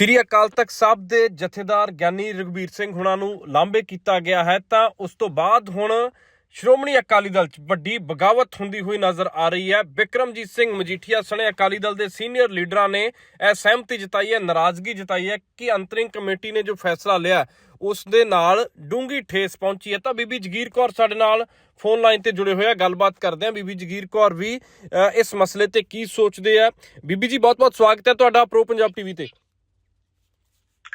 ਸ਼੍ਰੀ ਅਕਾਲ ਤਖਤ ਸਾਹਿਬ ਦੇ ਜਥੇਦਾਰ ਗਿਆਨੀ ਰਘਬੀਰ ਸਿੰਘ ਹੁਣਾਂ ਨੂੰ ਲਾਂਬੇ ਕੀਤਾ ਗਿਆ ਹੈ, ਤਾਂ ਉਸ ਤੋਂ ਬਾਅਦ ਹੁਣ ਸ਼੍ਰੋਮਣੀ ਅਕਾਲੀ ਦਲ 'ਚ ਵੱਡੀ ਬਗਾਵਤ ਹੁੰਦੀ ਹੋਈ ਨਜ਼ਰ ਆ ਰਹੀ ਹੈ। ਬਿਕਰਮਜੀਤ ਸਿੰਘ ਮਜੀਠੀਆ ਸਣੇ ਅਕਾਲੀ ਦਲ ਦੇ ਸੀਨੀਅਰ ਲੀਡਰਾਂ ਨੇ ਇਹ ਸਹਿਮਤੀ ਜਤਾਈ ਹੈ, ਨਾਰਾਜ਼ਗੀ ਜਤਾਈ ਹੈ ਕਿ ਅੰਤਰਿੰਗ ਕਮੇਟੀ ਨੇ ਜੋ ਫੈਸਲਾ ਲਿਆ, ਉਸ ਦੇ ਨਾਲ ਡੂੰਗੀ ਠੇਸ ਪਹੁੰਚੀ ਹੈ। ਤਾਂ ਬੀਬੀ ਜਗੀਰ ਕੌਰ ਸਾਡੇ ਨਾਲ ਫੋਨ ਲਾਈਨ ਤੇ ਜੁੜੇ ਹੋਏ ਆ, ਗੱਲਬਾਤ ਕਰਦੇ ਆ ਬੀਬੀ ਜਗੀਰ ਕੌਰ ਵੀ ਇਸ ਮਸਲੇ ਤੇ ਕੀ ਸੋਚਦੇ ਆ? ਬੀਬੀ ਜੀ, ਬਹੁਤ-ਬਹੁਤ ਸਵਾਗਤ ਹੈ ਤੁਹਾਡਾ ਪ੍ਰੋ ਪੰਜਾਬ ਟੀਵੀ ਤੇ।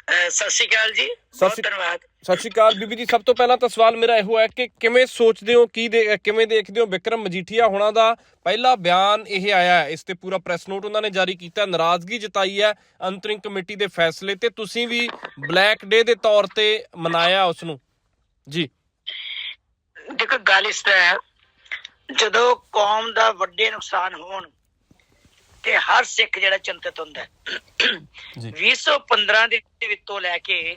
ਸਤਿ ਸ਼੍ਰੀ ਅਕਾਲ ਜੀ। ਬਹੁਤ ਧੰਨਵਾਦ। ਸਤਿ ਸ਼੍ਰੀ ਅਕਾਲ ਬੀਬੀ ਜੀ ਸਭ ਤੋਂ ਪਹਿਲਾਂ ਤਾਂ ਸਵਾਲ ਮੇਰਾ ਇਹੋ ਹੈ ਕਿ ਕਿਵੇਂ ਸੋਚਦੇ ਹੋ ਕੀ ਦੇ ਕਿਵੇਂ ਦੇਖਦੇ ਹੋ ਵਿਕਰਮ ਮਜੀਠੀਆ ਹੋਣਾ ਦਾ ਪਹਿਲਾ ਬਿਆਨ ਇਹ ਆਇਆ ਹੈ। ਇਸ ਤੇ ਪੂਰਾ ਪ੍ਰੈਸ ਨੋਟ ਉਹਨਾਂ ਨੇ ਜਾਰੀ ਕੀਤਾ ਨਾਰਾਜ਼ਗੀ ਜਤਾਈ ਹੈ ਅੰਤਰਿੰਗ ਕਮੇਟੀ ਦੇ ਫੈਸਲੇ ਤੇ। ਤੁਸੀਂ ਵੀ ਬਲੈਕ ਡੇ ਦੇ ਤੌਰ ਤੇ ਮਨਾਇਆ ਉਸ ਨੂੰ ਜੀ। ਦੇਖੋ ਗੱਲ ਇਸ ਤਰ੍ਹਾਂ ਹੈ ਜਦੋਂ ਕੌਮ ਦਾ ਵੱਡੇ ਨੁਕਸਾਨ ਹੋਣ ਤੇ ਹਰ ਸਿੱਖ ਜਿਹੜਾ ਚਿੰਤਤ ਹੁੰਦਾ ਹੈ। ਜੀ। 2015 ਦੇ ਵਿੱਚੋਂ ਲੈ ਕੇ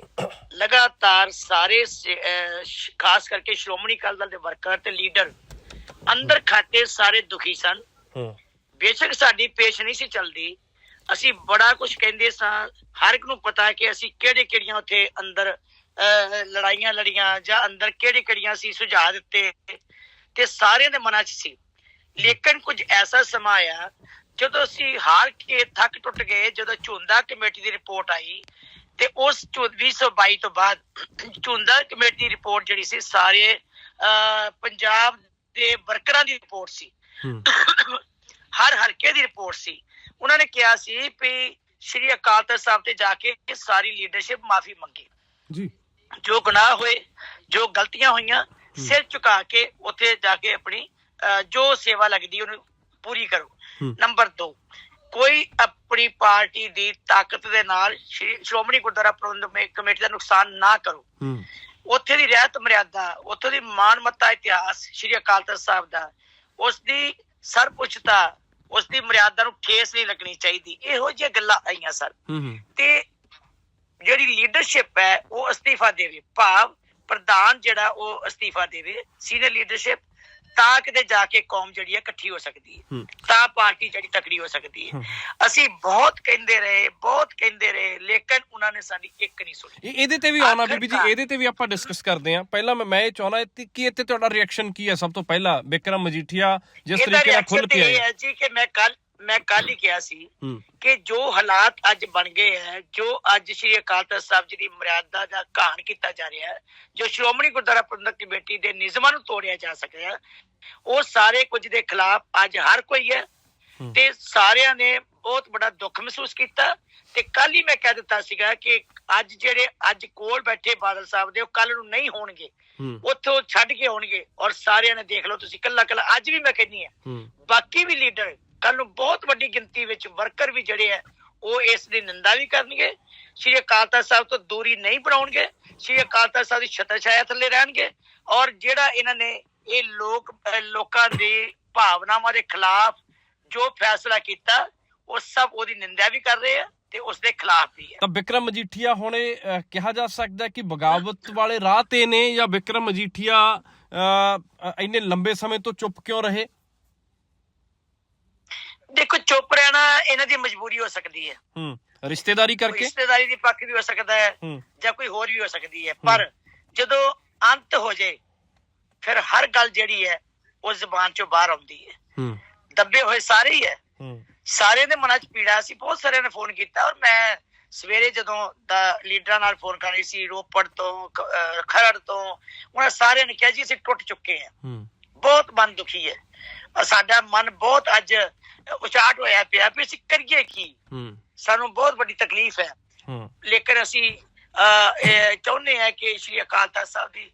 ਲਗਾਤਾਰ ਸਾਰੇ ਖਾਸ ਕਰਕੇ ਸ਼੍ਰੋਮਣੀ ਅਕਾਲੀ ਦਲ ਦੇ ਵਰਕਰ ਤੇ ਲੀਡਰ ਅੰਦਰ ਖਾਤੇ ਸਾਰੇ ਦੁਖੀ ਸਨ। ਹੂੰ। ਬੇਸ਼ੱਕ ਸਾਡੀ ਪੇਸ਼ ਨਹੀਂ ਸੀ ਚੱਲਦੀ। ਅਸੀਂ ਬੜਾ ਕੁਝ ਕਹਿੰਦੇ ਸਾਂ। ਹਰ ਇੱਕ ਨੂੰ ਪਤਾ ਹੈ ਕਿ ਅਸੀਂ ਕਿਹੜੇ ਕਿਹੜੀਆਂ ਉੱਥੇ ਅੰਦਰ ਲੜਾਈਆਂ ਲੜੀਆਂ ਜਾਂ ਅੰਦਰ ਕਿਹੜੇ ਕਿਹੜੀਆਂ ਸੀ ਸੁਝਾਅ ਦਿੱਤੇ। ਤੇ ਸਾਰਿਆਂ ਦੇ ਮਨਾਂ 'ਚ ਸੀ। ਲੇਕਿਨ ਕੁਝ ਐਸਾ ਸਮਾਂ ਆਇਆ ਜਦੋਂ ਅਸੀਂ ਹਾਰ ਕੇ ਥੱਕ ਟੁੱਟ ਗਏ ਜਦੋਂ ਝੁੰਦਾ ਕਮੇਟੀ ਦੀ ਰਿਪੋਰਟ ਆਈ ਤੇ ਉਸ 2022 ਤੋਂ ਬਾਅਦ ਝੁੰਦਾ ਕਮੇਟੀ ਰਿਪੋਰਟ ਜਿਹੜੀ ਸੀ ਸਾਰੇ ਪੰਜਾਬ ਦੇ ਵਰਕਰਾਂ ਦੀ ਰਿਪੋਰਟ ਸੀ। ਹਰ ਹਲਕੇ ਦੀ ਰਿਪੋਰਟ ਸੀ। ਉਹਨਾਂ ਨੇ ਕਿਹਾ ਸੀ ਵੀ ਸ਼੍ਰੀ ਅਕਾਲ ਤਖਤ ਸਾਹਿਬ ਤੇ ਜਾ ਕੇ ਇਹ ਸਾਰੀ ਲੀਡਰਸ਼ਿਪ ਮਾਫੀ ਮੰਗੇ। ਜੀ। ਜੋ ਗੁਨਾਹ ਹੋਏ ਜੋ ਗਲਤੀਆਂ ਹੋਈਆਂ ਸਿਰ ਝੁਕਾ ਕੇ ਉੱਥੇ ਜਾ ਕੇ ਆਪਣੀ ਜੋ ਸੇਵਾ ਲੱਗਦੀ ਉਹਨੂੰ ਪੂਰੀ ਕਰੋ। ਨੰਬਰ 2 ਕੋਈ ਆਪਣੀ ਪਾਰਟੀ ਦੀ ਤਾਕਤ ਦੇ ਨਾਲ ਸ਼੍ਰੀ- ਸ਼੍ਰੋਮਣੀ ਗੁਰਦੁਆਰਾ ਪ੍ਰਬੰਧਕ ਕਮੇਟੀ ਦਾ ਨੁਕਸਾਨ ਨਾ ਕਰੋ। ਉੱਥੇ ਦੀ ਰਹਿਤ ਮਰਿਆਦਾ ਉੱਥੇ ਦੀ ਮਾਨਮੱਤਾ ਇਤਿਹਾਸ ਸ਼੍ਰੀ ਅਕਾਲ ਤਖਤ ਸਾਹਿਬ ਦਾ ਉਸ ਦੀ ਸਰਪੁੱਛਤਾ ਉਸ ਦੀ ਮਰਿਆਦਾ ਨੂੰ ਠੇਸ ਨਹੀਂ ਲੱਗਣੀ ਚਾਹੀਦੀ। ਇਹੋ ਜਿਹੀਆਂ ਗੱਲਾਂ ਆਈਆਂ ਸਰ ਤੇ ਜਿਹੜੀ ਲੀਡਰਸ਼ਿਪ ਹੈ ਉਹ ਅਸਤੀਫਾ ਦੇਵੇ। ਭਾਵ ਪ੍ਰਧਾਨ ਜਿਹੜਾ ਉਹ ਅਸਤੀਫਾ ਦੇਵੇ। ਸੀਨੀਅਰ ਲੀਡਰਸ਼ਿਪ ਤਾਂ ਕਿਤੇ ਜਾ ਕੇ ਕੌਮ ਜਿਹੜੀ ਹੈ ਇਕੱਠੀ ਹੋ ਸਕਦੀ ਹੈ। ਤਾਂ ਪਾਰਟੀ ਜਿਹੜੀ ਤਕੜੀ ਹੋ ਸਕਦੀ ਹੈ। ਅਸੀਂ ਬਹੁਤ ਕਹਿੰਦੇ ਰਹੇ ਬਹੁਤ ਕਹਿੰਦੇ ਰਹੇ ਲੇਕਿਨ ਉਹਨਾਂ ਨੇ ਸਾਡੀ ਇੱਕ ਨਹੀਂ ਸੁਣੀ। ਇਹ- ਇਹਦੇ ਤੇ ਵੀ ਆਉਣਾ ਬੀਬੀ ਜੀ ਇਹਦੇ ਤੇ ਵੀ ਆਪਾਂ ਡਿਸਕਸ ਕਰਦੇ ਹਾਂ। ਪਹਿਲਾਂ ਮੈਂ ਮੈਂ ਇਹ ਚਾਹਣਾ ਕਿ ਇੱਥੇ ਤੁਹਾਡਾ ਰਿਐਕਸ਼ਨ ਕੀ ਹੈ ਸਭ ਤੋਂ ਪਹਿਲਾਂ? ਬਿਕਰਮ ਮਜੀਠੀਆ ਜਿਸ ਤਰੀਕੇ ਨਾਲ ਖੁੱਲ ਕੇ ਆਇਆ ਜੀ ਕਿ ਮੈਂ ਕੱਲ ਮੈਂ ਕੱਲ ਹੀ ਕਿਹਾ ਸੀ ਕਿ ਜੋ ਹਾਲਾਤ ਅੱਜ ਬਣ ਗਏ ਹੈ ਜੋ ਅੱਜ ਸ਼੍ਰੀ ਅਕਾਲ ਤਖਤ ਸਾਹਿਬ ਜੀ ਦੀ ਮਰਿਆਦਾ ਦਾ ਘਾਣ ਕੀਤਾ ਜਾ ਰਿਹਾ ਹੈ ਜੋ ਸ਼੍ਰੋਮਣੀ ਗੁਰਦੁਆਰਾ ਪ੍ਰਬੰਧਕ ਕਮੇਟੀ ਦੇ ਨਿਯਮਾਂ ਨੂੰ ਤੋੜਿਆ ਜਾ ਸਕਿਆ ਉਹ ਸਾਰੇ ਕੁਝ ਦੇ ਖਿਲਾਫ ਅੱਜ ਹਰ ਕੋਈ ਹੈ। ਤੇ ਸਾਰਿਆਂ ਨੇ ਬਹੁਤ ਬੜਾ ਦੁੱਖ ਮਹਿਸੂਸ ਕੀਤਾ ਤੇ ਕੱਲ ਹੀ ਮੈਂ ਕਹਿ ਦਿੱਤਾ ਸੀਗਾ ਕਿ ਅੱਜ ਜਿਹੜੇ ਅੱਜ ਕੋਲ ਬੈਠੇ ਬਾਦਲ ਸਾਹਿਬ ਦੇ ਉਹ ਕੱਲ ਨੂੰ ਨਹੀਂ ਹੋਣਗੇ। ਉੱਥੋਂ ਛੱਡ ਕੇ ਆਉਣਗੇ ਔਰ ਸਾਰਿਆਂ ਨੇ ਦੇਖ ਲਓ ਤੁਸੀਂ ਕੱਲਾ ਕੱਲਾ ਅੱਜ ਵੀ ਮੈਂ ਕਹਿੰਨੀ ਆ ਬਾਕੀ ਵੀ ਲੀਡਰ ਕੱਲ ਨੂੰ ਬਹੁਤ ਵੱਡੀ ਗਿਣਤੀ ਵਿੱਚ ਵਰਕਰ ਵੀ ਜਿਹੜੇ ਆ ਉਹ ਇਸ ਦੀ ਨਿੰਦਾ ਵੀ ਕਰਨਗੇ। ਸ਼੍ਰੀ ਅਕਾਲ ਤਖਤ ਸਾਹਿਬ ਤੋਂ ਦੂਰੀ ਨਹੀਂ ਬਣਾਉਣਗੇ। ਸ਼੍ਰੀ ਅਕਾਲ ਤਖਤ ਸਾਹਿਬ ਦੀ ਛਤਰ ਛਾਇਆ ਥੱਲੇ ਰਹਿਣਗੇ। ਔਰ ਜਿਹੜਾ ਇਹਨਾਂ ਨੇ ਇਹ ਲੋਕ ਲੋਕਾਂ ਦੀ ਭਾਵਨਾਵਾਂ ਦੇ ਖਿਲਾਫ ਜੋ ਫੈਸਲਾ ਕੀਤਾ ਉਹ ਸਭ ਉਹਦੀ ਨਿੰਦਾ ਵੀ ਕਰ ਰਹੇ ਆ ਤੇ ਉਸ ਦੇ ਖਿਲਾਫ ਵੀ ਹੈ ਤਾਂ ਬਿਕਰਮ ਮਜੀਠੀਆ ਹੁਣ ਕਿਹਾ ਜਾ ਸਕਦਾ ਕਿ ਬਗਾਵਤ ਵਾਲੇ ਰਾਹ ਤੇ ਨੇ ਜਾਂ ਬਿਕਰਮ ਮਜੀਠੀਆ ਅਹ, ਇੰਨੇ ਲੰਬੇ ਸਮੇਂ ਤੋਂ ਚੁੱਪ ਕਿਉਂ ਰਹੇ? ਦੇਖੋ ਚੁੱਪ ਰਹਿਣਾ ਇਹਨਾਂ ਦੀ ਮਜਬੂਰੀ ਹੋ ਸਕਦੀ ਹੈ। ਹੂੰ ਰਿਸ਼ਤੇਦਾਰੀ ਕਰਕੇ? ਰਿਸ਼ਤੇਦਾਰੀ ਦੀ ਪੱਖ ਵੀ ਹੋ ਸਕਦਾ ਹੈ ਜਾਂ ਕੋਈ ਹੋਰ ਵੀ ਹੋ ਸਕਦੀ ਹੈ। ਪਰ ਜਦੋਂ ਅੰਤ ਹੋ ਜਾਏ ਫਿਰ ਹਰ ਗੱਲ ਜਿਹੜੀ ਹੈ ਉਹ ਜ਼ਬਾਨ ਚੋਂ ਬਾਹਰ ਆਉਂਦੀ ਹੈ। ਹੂੰ। ਦੱਬੇ ਹੋਏ ਸਾਰੇ ਹੀ ਹੈ। ਹੂੰ। ਸਾਰਿਆਂ ਦੇ ਮਨਾਂ 'ਚ ਪੀੜਾ। ਸੀ ਬਹੁਤ ਸਾਰਿਆਂ ਨੇ ਫੋਨ ਕੀਤਾ ਔਰ ਮੈਂ ਸਵੇਰੇ ਜਦੋਂ ਦਾ ਲੀਡਰਾਂ ਨਾਲ ਫੋਨ ਕਰ ਰਹੀ ਸੀ ਰੋਪੜ ਤੋਂ ਖਰੜ ਤੋਂ ਉਹਨਾਂ ਸਾਰਿਆਂ ਨੇ ਕਿਹਾ ਜੀ ਅਸੀਂ ਟੁੱਟ ਚੁੱਕੇ ਹਾਂ। ਹੂੰ। ਬਹੁਤ ਮਨ ਦੁਖੀ ਹੈ। ਸਾਡਾ ਮਨ ਬਹੁਤ ਅੱਜ ਉਚਾਟ ਹੋਇਆ ਪਿਆ ਵੀ ਅਸੀਂ ਕਰੀਏ ਕੀ? ਸਾਨੂੰ ਬਹੁਤ ਵੱਡੀ ਤਕਲੀਫ ਹੈ। ਲੇਕਿਨ ਅਸੀਂ ਚਾਹੁੰਦੇ ਹਾਂ ਕਿ ਸ਼੍ਰੀ ਅਕਾਲ ਤਖਤ ਸਾਹਿਬ ਦੀ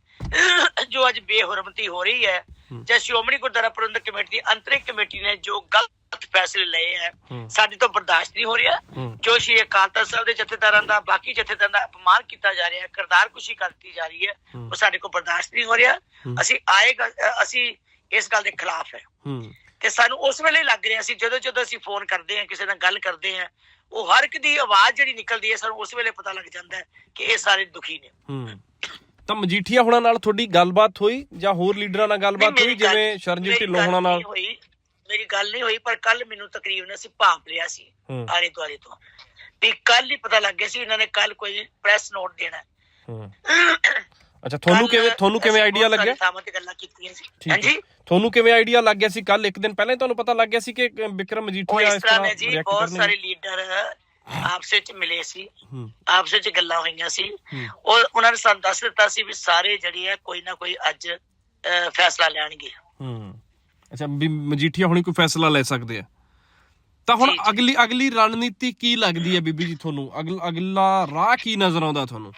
ਜੋ ਅੱਜ ਬੇਹਰਮਤੀ ਹੋ ਰਹੀ ਹੈ ਹੂੰ। ਜਾਂ ਸ਼੍ਰੋਮਣੀ ਗੁਰਦੁਆਰਾ ਪ੍ਰਬੰਧਕ ਕਮੇਟੀ ਦੀ ਅੰਤਰਿਕ ਕਮੇਟੀ ਨੇ ਜੋ ਗਲਤ ਫੈਸਲੇ ਲਏ ਹੂੰ। ਸਾਡੇ ਤੋਂ ਬਰਦਾਸ਼ਤ ਨਹੀਂ ਹੋ ਰਿਹਾ। ਜੋ ਸ਼੍ਰੀ ਅਕਾਲ ਸਾਹਿਬ ਦੇ ਜਥੇਦਾਰਾਂ ਦਾ ਬਾਕੀ ਜਥੇਦਾਰਾਂ ਦਾ ਅਪਮਾਨ ਕੀਤਾ ਜਾ ਰਿਹਾ ਹੈ ਕਰਤਾਰ ਕੁਸ਼ੀ ਕਰਤੀ ਜਾ ਰਹੀ ਹੈ। ਉਹ ਸਾਡੇ ਕੋਲ ਬਰਦਾਸ਼ਤ ਨਹੀਂ ਹੋ ਰਿਹਾ। ਅਸੀਂ ਆਏਗਾ ਅਸੀਂ ਇਸ ਗੱਲ ਦੇ ਖਿਲਾਫ ਹੈ। ਤੇ ਸਾਨੂੰ ਉਸ ਵੇਲੇ ਲੱਗ ਰਿਹਾ ਸੀ ਜਦੋਂ ਜਦੋਂ ਅਸੀਂ ਫੋਨ ਕਰਦੇ ਹਾਂ ਕਿਸੇ ਨਾਲ ਗੱਲ ਕਰਦੇ ਹਾਂ ਉਹ ਹਰ ਇੱਕ ਦੀ ਆਵਾਜ਼ ਜਿਹੜੀ ਨਿਕਲਦੀ ਹੈ ਸਾਨੂੰ ਉਸ ਵੇਲੇ ਪਤਾ ਲੱਗ ਜਾਂਦਾ ਹੈ ਕਿ ਇਹ ਸਾਰੇ ਦੁਖੀ ਨੇ। ਤਾਂ ਮਜੀਠੀਆ ਹੁਣਾਂ ਨਾਲ ਤੁਹਾਡੀ ਗੱਲਬਾਤ ਹੋਈ ਜਾਂ ਹੋਰ ਲੀਡਰਾਂ ਨਾਲ ਗੱਲਬਾਤ ਹੋਈ ਜਿਵੇਂ ਸ਼ਰਨਜੀਤ ਢਿੱਲੋਂ ਹੁਣਾਂ ਨਾਲ? ਹੋਈ। ਮੇਰੀ ਗੱਲ ਨਹੀਂ ਹੋਈ ਪਰ ਕੱਲ ਮੈਨੂੰ ਤਕਰੀਬਨ ਅਸੀਂ ਭਾਂਪ ਲਿਆ ਸੀ ਹੂੰ। ਆਲੇ ਦੁਆਲੇ ਤੋਂ। ਵੀ ਕੱਲ ਹੀ ਪਤਾ ਲੱਗ ਗਿਆ ਸੀ ਇਹਨਾਂ ਨੇ ਕੱਲ ਕੋਈ ਪ੍ਰੈਸ ਨੋਟ ਦੇਣਾ। ਅੱਛਾ ਤੁਹਾਨੂੰ ਕਿਵੇਂ ਤੁਹਾਨੂੰ ਕਿਵੇਂ ਆਈਡੀਆ ਲੱਗਿਆ? ਥਾਵਾਂ ਤੇ ਗੱਲਾਂ ਕੀਤੀਆਂ ਸੀ। ਹਾਂਜੀ? ਤੁਹਾਨੂੰ ਕਿਵੇਂ ਆਈਡੀਆ ਲੱਗ ਗਿਆ ਸੀ ਕੱਲ ਇੱਕ ਦਿਨ ਪਹਿਲਾਂ ਹੀ ਤੁਹਾਨੂੰ ਪਤਾ ਲੱਗ ਗਿਆ ਸੀ ਕਿ ਵਿਕਰਮ ਮਜੀਠੀਆ ਇਸ ਤਰ੍ਹਾਂ ਜੀ react ਬਹੁਤ ਕਰਨਗੇ? ਸਾਰੇ ਲੀਡਰ ਆਪਸ ਵਿੱਚ ਮਿਲੇ ਸੀ। ਆਪਸ ਵਿੱਚ ਗੱਲਾਂ ਹੋਈਆਂ ਸੀ। ਉਹ ਉਹਨਾਂ ਨੇ ਸਾਨੂੰ ਦੱਸ ਦਿੱਤਾ ਸੀ ਵੀ ਸਾਰੇ ਜਿਹੜੀ ਹੈ ਕੋਈ ਨਾ ਕੋਈ ਅੱਜ ਫੈਸਲਾ ਲੈਣਗੇ। ਹੂੰ। ਅੱਛਾ ਵੀ ਮਜੀਠੀਆ ਹੁਣੀ ਕੋਈ ਫੈਸਲਾ ਲੈ ਸਕਦੇ ਆ। ਤਾਂ ਹੁਣ। ਅਗਲੀ ਅਗਲੀ ਰਣਨੀਤੀ ਕੀ ਲੱਗਦੀ ਹੈ ਬੀਬੀ ਜੀ ਤੁਹਾਨੂੰ? ਅਗਲ ਅਗਲਾ ਰਾਹ ਕੀ ਨਜ਼ਰ ਆਉਂਦਾ ਤੁਹਾਨੂੰ?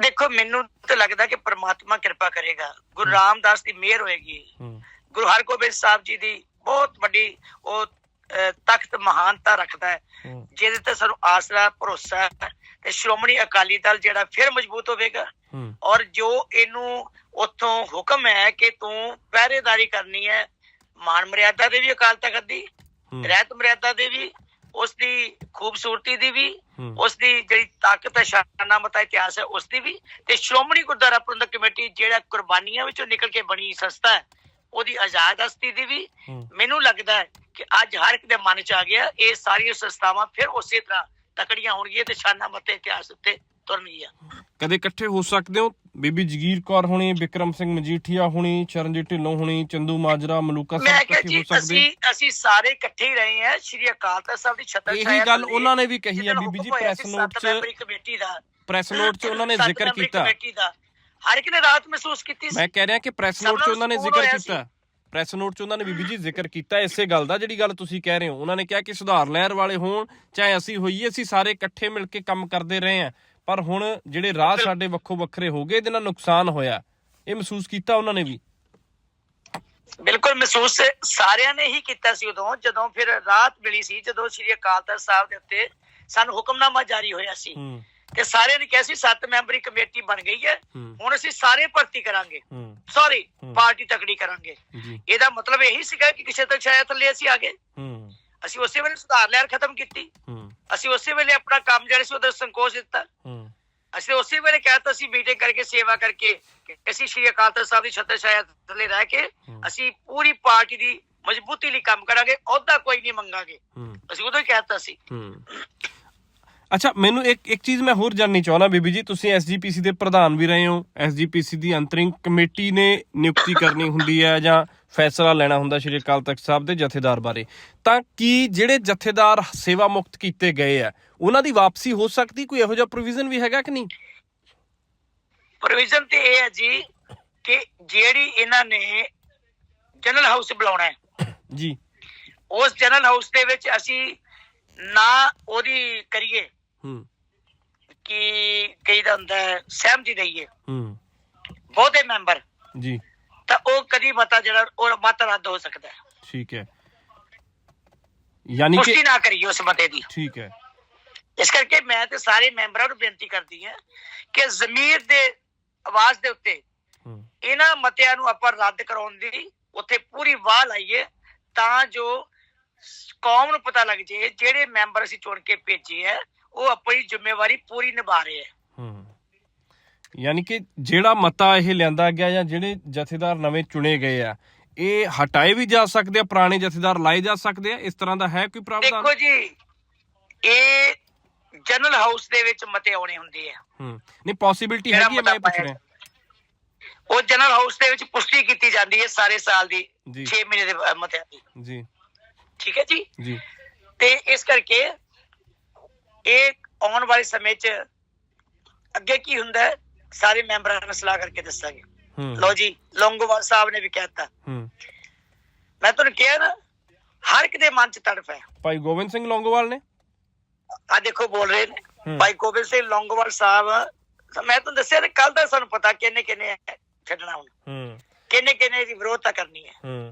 ਦੇਖੋ ਮੈਨੂੰ ਤਾਂ ਲੱਗਦਾ ਕਿ ਪ੍ਰਮਾਤਮਾ ਕਿਰਪਾ ਕਰੇਗਾ। ਗੁਰੂ ਰਾਮਦਾਸ ਦੀ ਮਿਹਰ ਹੋਏਗੀ। ਗੁਰੂ ਹਰਗੋਬਿੰਦ ਸਾਹਿਬ ਜੀ ਦੀ ਬਹੁਤ ਵੱਡੀ ਉਹ ਤਖਤ ਮਹਾਨਤਾ ਰੱਖਦਾ ਹੈ। ਜਿਹਦੇ ਤੇ ਸਾਨੂੰ ਆਸਰਾ ਭਰੋਸਾ ਹੈ ਤੇ ਸ਼੍ਰੋਮਣੀ ਅਕਾਲੀ ਦਲ ਜਿਹੜਾ ਫਿਰ ਮਜ਼ਬੂਤ ਹੋਵੇਗਾ। ਔਰ ਜੋ ਇਹਨੂੰ ਉੱਥੋਂ ਹੁਕਮ ਹੈ ਕਿ ਤੂੰ ਪਹਿਰੇਦਾਰੀ ਕਰਨੀ ਹੈ ਮਾਨ ਮਰਿਆਦਾ ਦੇ ਵੀ ਅਕਾਲ ਤਖਤ ਦੀ ਰਹਿਤ ਮਰਿਆਦਾ ਦੇ ਵੀ ਉਸ ਦੀ ਖੂਬਸੂਰਤੀ ਦੀ ਵੀ ਉਸ ਦੀ ਜਿਹੜੀ ਤਾਕਤ ਹੈ ਸ਼ਾਨਾ ਮਤਾ ਇਤਿਹਾਸ ਹੈ ਉਸ ਦੀ ਵੀ। ਤੇ ਸ਼੍ਰੋਮਣੀ ਗੁਰਦੁਆਰਾ ਪ੍ਰਬੰਧਕ ਕਮੇਟੀ ਜਿਹੜਾ ਕੁਰਬਾਨੀਆਂ ਵਿੱਚੋਂ ਨਿਕਲ ਕੇ ਬਣੀ ਸੰਸਥਾ ਹੈ ਉਹਦੀ ਆਜ਼ਾਦ ਹਸਤੀ ਦੀ ਵੀ। ਮੈਨੂੰ ਲੱਗਦਾ ਹੈ ਕਿ ਅੱਜ ਹਰ ਇੱਕ ਦੇ ਮਨ ਚ ਆ ਗਿਆ ਇਹ ਸਾਰੀਆਂ ਸੰਸਥਾਵਾਂ ਫਿਰ ਉਸੇ ਤਰ੍ਹਾਂ ਤਕੜੀਆਂ ਹੋਣਗੀਆਂ ਤੇ ਸ਼ਾਨਾ ਮਤੇ ਇਤਿਹਾਸ ਉੱਤੇ ਤੁਰਨਗੀਆਂ। ਕਦੇ ਇਕੱਠੇ ਹੋ ਸਕਦੇ ਹੋ? ਬੀਬੀ ਜਗੀਰ ਕੌਰ ਹੁਣੀ ਵਿਕਰਮ ਸਿੰਘ ਮਜੀਠੀਆ ਹੁਣੀ ਚਰਨਜੀਤ ਢਿੱਲੋਂ ਹੁਣੀ ਚੰਦੂ ਮਾਜਰਾ ਮਲੂਕਾ ਸਾਹਿਬ ਇਕੱਠੇ ਹੋ ਸਕਦੇ? ਅਸੀਂ ਅਸੀਂ ਸਾਰੇ ਇਕੱਠੇ ਹੀ ਰਹੇ ਹਾਂ ਸ਼੍ਰੀ ਅਕਾਲ ਤਖਤ ਸਾਹਿਬ ਦੀ ਛਤਰ ਇਹੀ ਗੱਲ ਉਹਨਾਂ ਨੇ ਵੀ ਕਹੀ ਹੈ ਬੀਬੀ ਜੀ ਪ੍ਰੈਸ ਨੋਟ 'ਚ ਕਮੇਟੀ ਦਾ। ਪ੍ਰੈਸ ਨੋਟ 'ਚ ਉਹਨਾਂ ਨੇ ਜ਼ਿਕਰ ਕੀਤਾ। ਹਰ ਇੱਕ ਨੇ ਰਾਤ ਮਹਿਸੂਸ ਕੀਤੀ ਸੀ। ਮੈਂ ਕਹਿ ਰਿਹਾ ਕਿ ਪ੍ਰੈਸ ਨੋਟ 'ਚ ਉਹਨਾਂ ਨੇ ਜ਼ਿਕਰ ਕੀਤਾ। ਪ੍ਰੈਸ ਨੋਟ 'ਚ ਉਹਨਾਂ ਨੇ ਬੀਬੀ ਜੀ ਜ਼ਿਕਰ ਕੀਤਾ ਇਸੇ ਗੱਲ ਦਾ ਜਿਹੜੀ ਗੱਲ ਤੁਸੀਂ ਕਹਿ ਰਹੇ ਹੋ। ਉਹਨਾਂ ਨੇ ਕਿਹਾ ਕਿ ਸੁਧਾਰ ਲਹਿਰ ਵਾਲੇ ਹੋਣ ਚਾਹੇ ਅਸੀਂ ਹੋਈਏ ਅਸੀਂ ਸਾਰੇ ਇਕੱਠੇ ਮਿਲ ਕੇ ਕੰਮ ਕਰਦੇ ਰਹੇ ਹਾਂ। ਪਰ ਹੁਣ ਜਿਹੜੇ ਰਾਹ ਸਾਡੇ ਵੱਖੋ ਵੱਖਰੇ ਹੋ ਗਏ ਇਹਦੇ ਨਾਲ ਨੁਕਸਾਨ ਹੋਇਆ। ਇਹ ਮਹਿਸੂਸ ਕੀਤਾ ਉਹਨਾਂ ਨੇ ਵੀ? ਬਿਲਕੁਲ ਮਹਿਸੂਸ ਸਾਰਿਆਂ ਨੇ ਹੀ ਕੀਤਾ ਸੀ ਉਦੋਂ ਜਦੋਂ ਫਿਰ ਰਾਤ ਮਿਲੀ ਸੀ ਜਦੋਂ ਸ਼੍ਰੀ ਅਕਾਲ ਤਖਤ ਸਾਹਿਬ ਦੇ ਉੱਤੇ ਸਾਨੂੰ ਹੁਕਮਨਾਮਾ ਜਾਰੀ ਹੋਇਆ ਸੀ। ਤੇ ਸਾਰਿਆਂ ਨੇ ਕਿਹਾ ਸੀ ਸੱਤ ਮੈਂਬਰੀ ਕਮੇਟੀ ਬਣ ਗਈ ਹੈ। ਹੁਣ ਅਸੀਂ ਸਾਰੇ ਭਰਤੀ ਕਰਾਂਗੇ। ਸੌਰੀ। ਪਾਰਟੀ ਤਕੜੀ ਕਰਾਂਗੇ। ਇਹਦਾ ਮਤਲਬ ਇਹੀ ਸੀਗਾ ਕਿ ਕਿਸੇ ਤੋਂ ਛਾਇਆ ਥੱਲੇ ਅਸੀਂ ਆ ਗਏ। ਅਸੀਂ ਉਸੇ ਵੇਲੇ ਸੁਧਾਰ ਲਹਿਰ ਖਤਮ ਕੀਤੀ। ਅਸੀਂ ਉਸੇ ਵੇਲੇ ਆਪਣਾ ਕੰਮ ਜਿਹੜਾ ਸੀ ਉਹਦਾ ਸੰਕੋਚ ਦਿੱਤਾ। ਅਸੀਂ ਉਸੇ ਵੇਲੇ ਕਹਿਤਾ ਸੀ ਮੀਟਿੰਗ ਕਰਕੇ ਸੇਵਾ ਕਰਕੇ ਅਸੀਂ ਸ਼੍ਰੀ ਅਕਾਲ ਤਖਤ ਸਾਹਿਬ ਦੀ ਛਤਰ ਛਾਇਆ ਥੱਲੇ ਰਹਿ ਕੇ। ਅਸੀਂ ਪੂਰੀ ਪਾਰਟੀ ਦੀ ਮਜ਼ਬੂਤੀ ਲਈ ਕੰਮ ਕਰਾਂਗੇ। ਅਹੁਦਾ ਕੋਈ ਨਹੀਂ ਮੰਗਾਂਗੇ। ਅਸੀਂ ਉਦੋਂ ਹੀ ਕਹਿਤਾ ਸੀ। ਅੱਛਾ ਮੈਨੂੰ ਇੱਕ ਇੱਕ ਚੀਜ਼ ਮੈਂ ਹੋਰ ਜਾਣਨੀ ਚਾਹੁੰਦਾ ਬੀਬੀ ਜੀ ਤੁਸੀਂ ਐਸਜੀਪੀਸੀ ਦੇ ਪ੍ਰਧਾਨ ਵੀ ਰਹੇ ਹੋ ਐਸਜੀਪੀਸੀ ਦੀ ਅੰਤਰਿੰਗ ਕਮੇਟੀ ਨੇ ਨਿਯੁਕਤੀ ਕਰਨੀ ਹੁੰਦੀ ਹੈ ਜਾਂ ਫੈਸਲਾ ਲੈਣਾ ਹੁੰਦਾ ਸ਼੍ਰੀ ਅਕਾਲ ਤਖਤ ਸਾਹਿਬ ਦੇ ਜਥੇਦਾਰ ਬਾਰੇ। ਤਾਂ ਕੀ ਜਿਹੜੇ ਜਥੇਦਾਰ ਸੇਵਾ ਮੁਕਤ ਕੀਤੇ ਗਏ ਆ ਉਹਨਾਂ ਦੀ ਵਾਪਸੀ ਹੋ ਸਕਦੀ? ਕੋਈ ਇਹੋ ਜਿਹਾ ਪ੍ਰੋਵੀਜ਼ਨ ਵੀ ਹੈਗਾ ਕਿ ਨਹੀਂ? ਪ੍ਰੋਵੀਜ਼ਨ ਤੇ ਇਹ ਹੈ ਜੀ ਕਿ ਜਿਹੜੀ ਇਹਨਾਂ ਨੇ ਜਨਰਲ ਹਾਊਸ ਬੁਲਾਉਣਾ ਹੈ। ਜੀ। ਉਸ ਜਨਰਲ ਹਾਊਸ ਦੇ ਵਿੱਚ ਅਸੀਂ ਨਾ ਉਹਦੀ ਕਰੀਏ ਹੂੰ। ਕਿ ਕਈਦਾ ਹੁੰਦਾ ਹੈ ਸਹਿਮਤੀ ਦਈਏ। ਹੂੰ। ਬਹੁਤੇ ਮੈਂਬਰ। ਜੀ। ਤਾਂ ਉਹ ਕਦੀ ਮਤਾ ਜਿਹੜਾ ਉਹ ਮਤ ਰੱਦ ਹੋ ਸਕਦਾ ਹੈ। ਠੀਕ ਹੈ। ਯਾਨੀ ਕਿ ਪੁਸ਼ਟੀ ਨਾ ਕਰੀਏ ਉਸ ਮਤੇ ਦੀ। ਠੀਕ ਹੈ। ਇਸ ਕਰਕੇ ਮੈਂ ਤੇ ਸਾਰੇ ਮੈਂਬਰਾਂ ਨੂੰ ਬੇਨਤੀ ਕਰਦੀ ਹਾਂ ਕਿ ਜ਼ਮੀਰ ਦੇ ਆਵਾਜ਼ ਦੇ ਉੱਤੇ ਇਹਨਾਂ ਮਤਿਆਂ ਨੂੰ ਆਪਾਂ ਰੱਦ ਕਰਾਉਣ ਦੀ ਉੱਥੇ ਪੂਰੀ ਵਾਹ ਲਾਈਏ ਤਾਂ ਜੋ ਕੌਮ ਨੂੰ ਪਤਾ ਲੱਗ ਜੇ ਜਿਹੜੇ ਮੈਂਬਰ ਅਸੀਂ ਚੁਣ ਕੇ ਭੇਜੇ ਹੈ ਉਹ ਆਪਣੀ ਜ਼ਿੰਮੇਵਾਰੀ ਪੂਰੀ ਨਿਭਾ ਰਹੇ ਹੈ। ਹੂੰ। ਯਾਨੀ ਕਿ ਜਿਹੜਾ ਮਤਾ ਇਹ ਲਿਆਂਦਾ ਗਿਆ ਜਾਂ ਜਿਹੜੇ ਜਥੇਦਾਰ ਨਵੇਂ ਚੁਣੇ ਗਏ ਆ ਇਹ ਹਟਾਏ ਵੀ ਜਾ ਸਕਦੇ ਆ ਪੁਰਾਣੇ ਜਥੇਦਾਰ ਲਾਏ ਜਾ ਸਕਦੇ ਆ? ਇਸ ਤਰ੍ਹਾਂ ਦਾ ਹੈ ਕੋਈ ਪ੍ਰਾਵਧਾਨ? ਦੇਖੋ ਜੀ ਇਹ ਜਨਰਲ ਹਾਊਸ ਦੇ ਵਿੱਚ ਮਤੇ ਆਉਣੇ ਹੁੰਦੇ ਆ। ਹੂੰ। ਨਹੀਂ ਪੋਸਿਬਿਲਿਟੀ ਹੈਗੀ ਹੈ ਮੈਂ ਪੁੱਛ ਰਿਹਾ। ਉਹ ਜਨਰਲ ਹਾਊਸ ਦੇ ਵਿੱਚ ਪੁਸ਼ਟੀ ਕੀਤੀ ਜਾਂਦੀ ਹੈ ਸਾਰੇ ਸਾਲ ਦੀ ਜੀ। 6 ਮਹੀਨੇ ਦੇ ਮਤਿਆਂ ਦੀ। ਜੀ। ਠੀਕ ਹੈ ਜੀ? ਜੀ। ਤੇ ਇਸ ਕਰਕੇ ਇਹ ਆਉਣ ਵਾਲੇ ਸਮੇਂ 'ਚ ਅੱਗੇ ਕੀ ਹੁੰਦਾ ਹੈ? ਸਾਰੇ ਮੈਂਬਰਾਂ ਨਾਲ ਸਲਾਹ ਕਰਕੇ ਦੱਸਾਂਗੇ। ਲੋ ਜੀ ਲੌਂਗੋਵਾਲ ਸਾਹਿਬ ਨੇ ਵੀ ਕਹਿਤਾ ਮੈਂ ਤੁਹਾਨੂੰ ਕਿਹਾ ਨਾ ਹਰ ਇੱਕ ਦੇ ਮਨ 'ਚ ਤੜਫ ਹੈ। ਭਾਈ ਗੋਬਿੰਦ ਸਿੰਘ ਲੌਂਗੋਵਾਲ ਨੇ? ਆ ਦੇਖੋ ਬੋਲ ਰਹੇ ਨੇ। ਭਾਈ ਗੋਬਿੰਦ ਸਿੰਘ ਲੌਂਗੋਵਾਲ ਸਾਹਿਬ ਮੈਂ ਤੁਹਾਨੂੰ ਦੱਸਿਆ ਨਾ ਕੱਲ ਦਾ ਸਾਨੂੰ ਪਤਾ ਕਿੰਨੇ ਕਿੰਨੇ ਛੱਡਣਾ ਹੁਣ। ਕਿੰਨੇ ਕਿੰਨੇ ਦੀ ਵਿਰੋਧਤਾ ਕਰਨੀ ਹੈ। ਹੂੰ।